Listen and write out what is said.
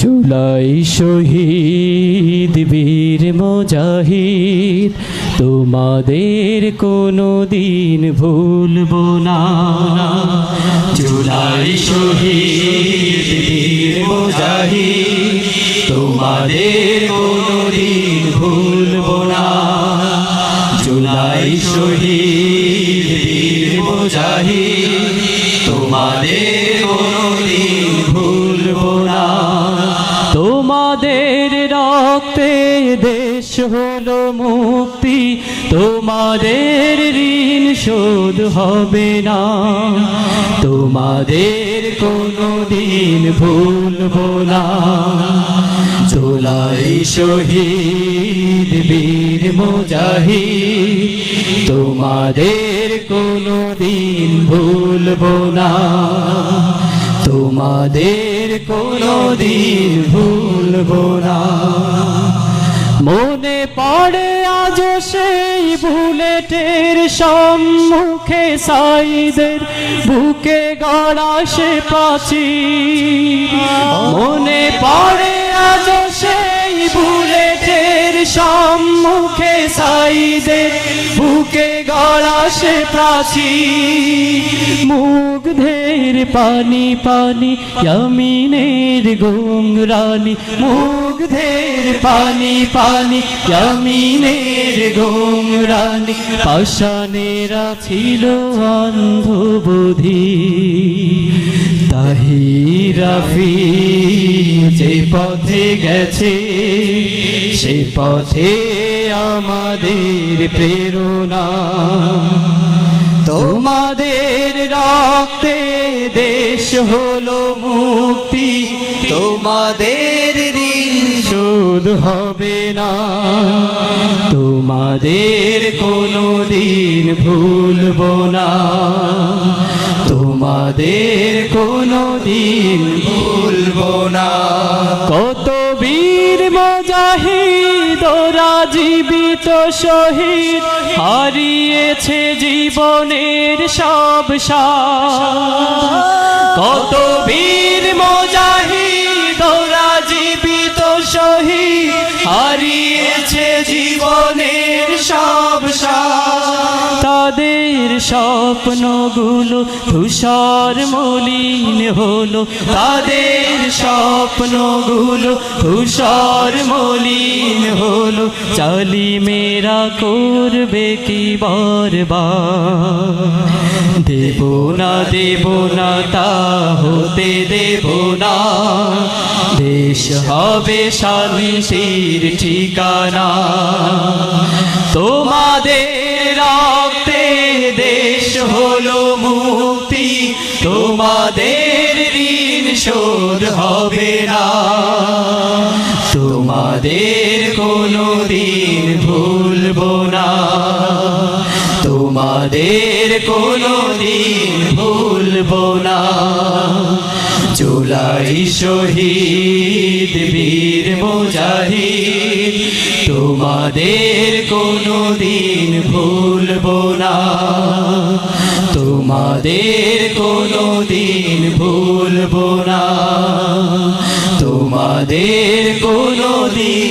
জুলাই শহীদ বীর মুজাহিদ, তোমাদের কোনো দিন ভুলবো না। জুলাই শহীদ বীর মুজাহিদ, তোমাদের কোনো দিন ভুলবো না। জুলাই শহীদ বীর মুজাহিদ, তোমাদের কোনো দিন ভুলবো রক্তে দেশ হলো মুক্তি, তোমাদের ঋণ শোধ হবে না। তোমাদের কোনো দিন ভুলবো না। চোলাই শহীদ বীর মুজাহিদ, তোমাদের কোনো দিন ভুলবো না। তোমাদের কোনো দিন ভুলব না। মনে পড়ে আজ সেই বুলেটের সম্মুখে সাইদের বুকে গড়া সে প্রাচীর মনে পড়ে আজ সেই বুলেটের সম্মুখে সাইদের বুকে গড়া সে প্রাচীর মুগ্ধের পানি পানি, ইয়ামিনের গোংরানি মুগ্ধের পানি পানি, ইয়ামিনের গোংরানি পাশানেরা ছিল অন্ধবধি। তাহিরাফি যে পথে গেছে। সে পথে আমাদের প্রেরণা। তোমাদের রক্তে দেশ হলো মুক্তি, তোমাদের ঋণ শোধ হবে না। তোমাদের কোনো দিন ভুলব না। তোমাদের কোনো দিন ভুলব না। কত বীর মজাহিদ ওরা জীবিত শহীদ। হারিয়েছে জীবনের সব কত বীর মজাহিদ ওরা জীবিত শহীদ। হারিয়েছে জীবনের সব সার তাদের স্বপ্নগুলো ধূসর মলিন হলো। তাদের স্বপ্নগুলো ধূসর মলিন হলো। চালি মেরা করবে কি বারবার দেব না দেব না, তা হতে দেব না। দেশ হবে শান্তির ঠিকানা। তোমাদের তোমাদের ঋণ শোধ হবে না। তোমাদের কোনো দিন ভুলবো না। তোমাদের কোনো দিন ভুলবো না। জুলাই শহীদ, বীর মুজাহিদ, তোমাদের কোনো দিন ভুলবো না। তোমাদের ভুলব না। তোমাদের কোনো দিন